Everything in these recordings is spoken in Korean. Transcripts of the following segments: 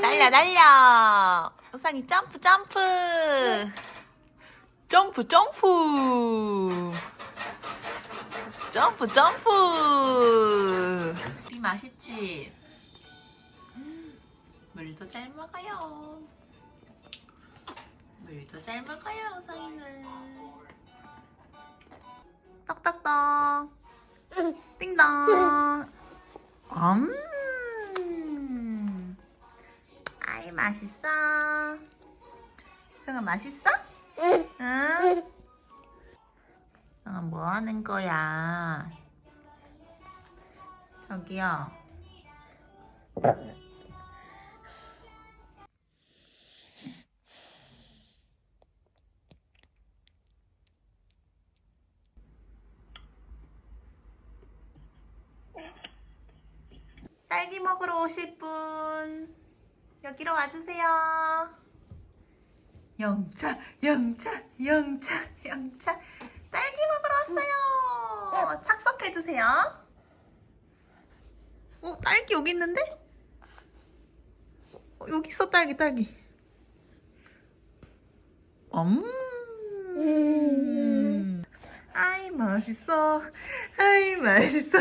날려 날려. 우상이 점프 점프. 점프 점프. 점프 점프. 이 맛있지? 음, 물도 잘 먹어요. 물도 잘 먹어요 우상이는. 떡떡떡. 띵동 음. 아이 맛있어. 승아 맛있어? 응. 응? 승아 뭐 하는 거야? 저기요 딸기 먹으러 오실 분 여기로 와주세요. 영차, 영차, 영차, 영차. 딸기 먹으러 왔어요. 착석해 주세요. 어, 딸기 여기 있는데? 어, 여기 있어 딸기, 딸기. 음. 아이 맛있어. 아이 맛있어.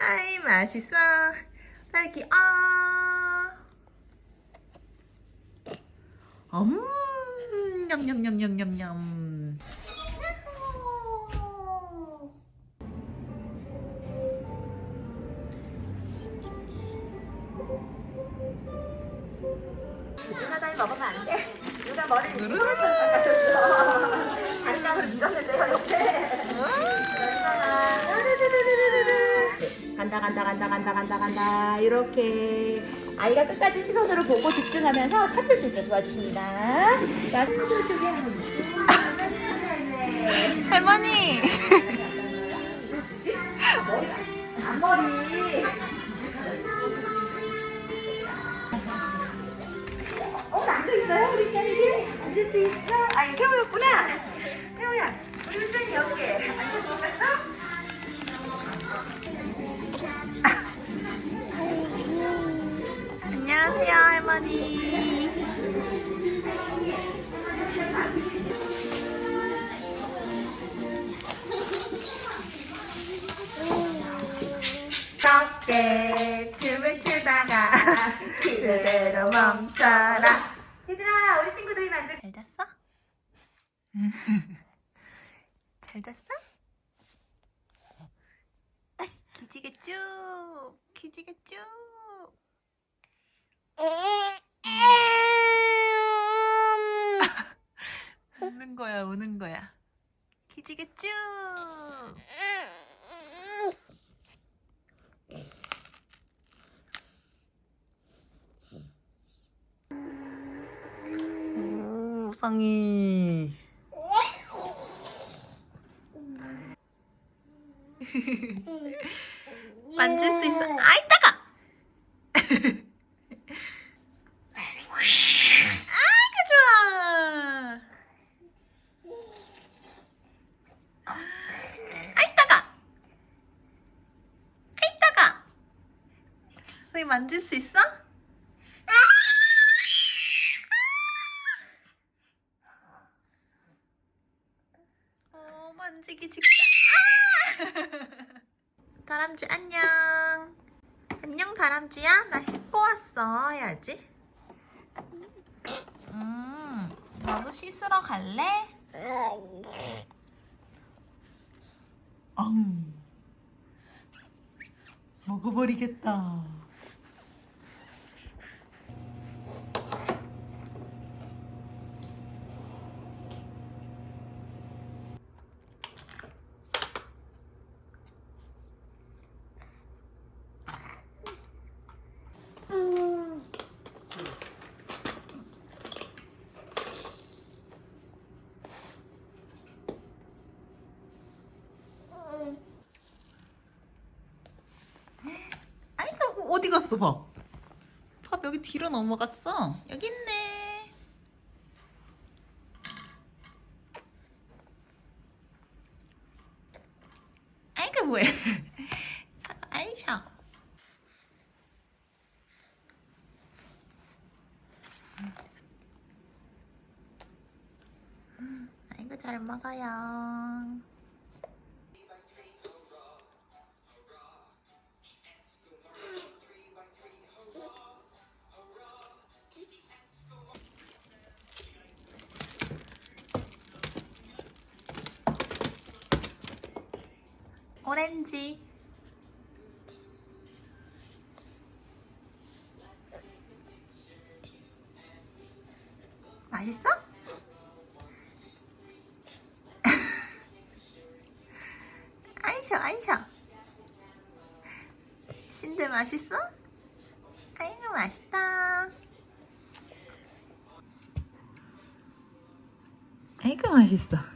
아이 맛있어. 딸기 아. 음. 냠냠냠냠냠냠. 누나다이 먹으면 안 돼. 누나 머리를 이렇게 깎아줬어. 간장을 밀었는데요, 이렇게. 간다 간다 간다 간다 간다 이렇게 아이가 끝까지 시선으로 보고 집중하면서 찾을 수 있게 도와주십니다. 자, 할머니. 앞머리. 어, 앉아 있어요, 우리 짠이지? 앉을 수 있어? 아, 이 태우였구나. 태우야, 우리 짠이 여기 앉을 수 있겠어? 안녕하세요 할머니. 어깨 춤을 추다가 그대로 멈춰라. 얘들아, 우리 친구들이 만들. 잘 잤어? 잘 잤어? 기지개 쭉, 기지개 쭉. 우는 거야, 우는 거야. 오, 우상이. 만질 수 있어. 아이, 따가! 아이고, 좋아. 아이, 따가! 아이, 따가! 선생님, 만질 수 있어? 어, 만지기 직전. 아! 다람쥐 안녕. 안녕 다람쥐야. 나 씻고 왔어. 해야지. 음, 나도 씻으러 갈래? 엉. 먹어버리겠다. 갔어 봐. 밥 여기 뒤로 넘어갔어. 여기 있네. 아이고 뭐야? 아이샤. 음. 아이고 잘 먹어요. 오렌지. 맛있어? 아이셔, 아이셔. 신데 맛있어? 아이고, 맛있다. 아이고, 맛있어.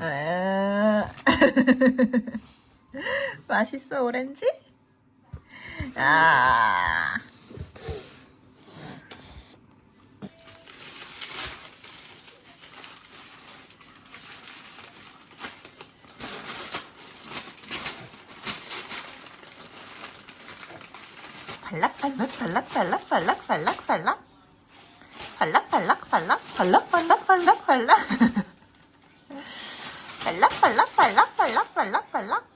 아. 맛있어, 오렌지? 아. 발락 발락 발락 발락 발락 발락 발락 발락 발락 발락 발락 발락 발락 발락 발락 발락 발락 발락 발락 발락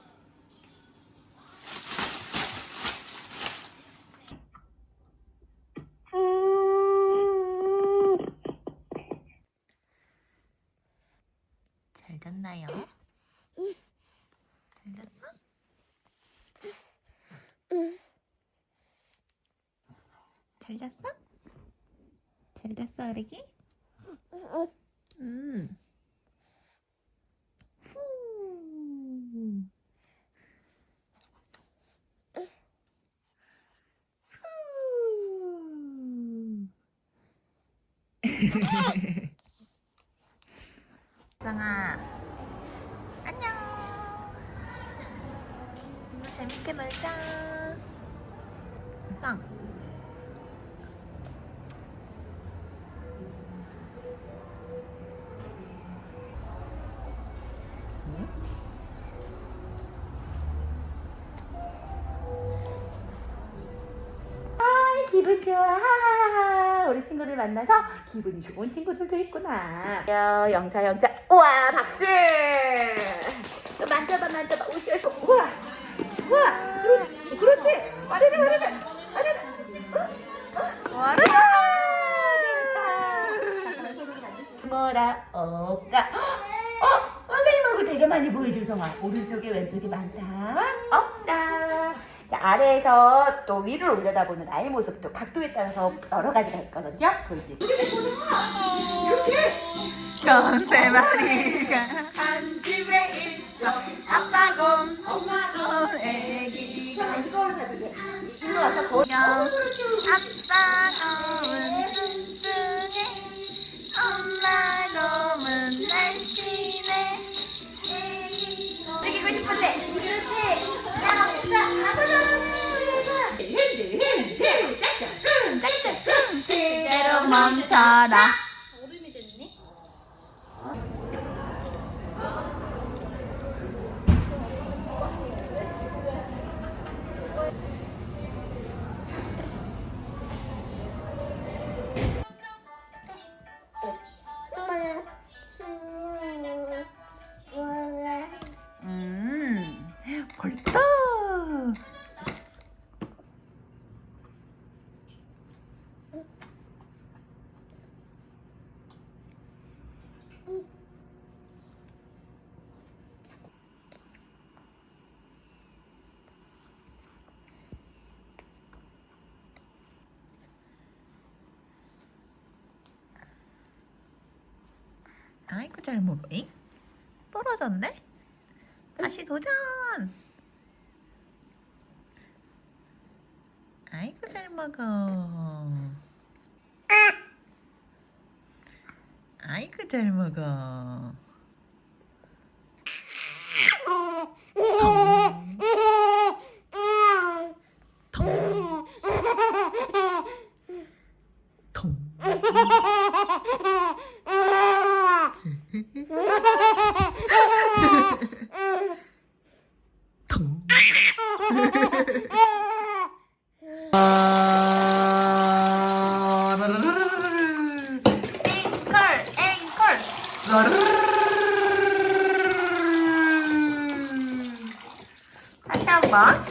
잘 잤나요? 잘 잤어? 잘 잤어? 잘 잤어, 어리기? 음. 후. 후. 짱아, 안녕. 오늘 재밌게 놀자. 짱. 아이 기분 좋아. 우리 친구를 만나서 기분이 좋은 친구들도 있구나 야, 영자 영자 우와 박수 또 만져봐 만져봐 우시오시 우와 우 와 그렇지 그렇지. 와르르 와르르 와르르 와르르! 뭐라? 없다. 어? 선생님 얼굴 되게 많이 보여줘 성아? 오른쪽에 왼쪽이 많다. 없다. 자 아래에서 또 위를 올려다보는 아이 모습도 각도에 따라서 여러 가지가 있거든요. 볼수 있고 곰세 마리가 안녕 아빠 곰은 튼튼해 엄마 곰은 날씬해 이기고 싶은데 멈춰라 아이고 잘 먹어. 잉? 떨어졌네? 다시 도전! 아이고 잘 먹어. 아이고 잘 먹어. 앵콜 다시 한번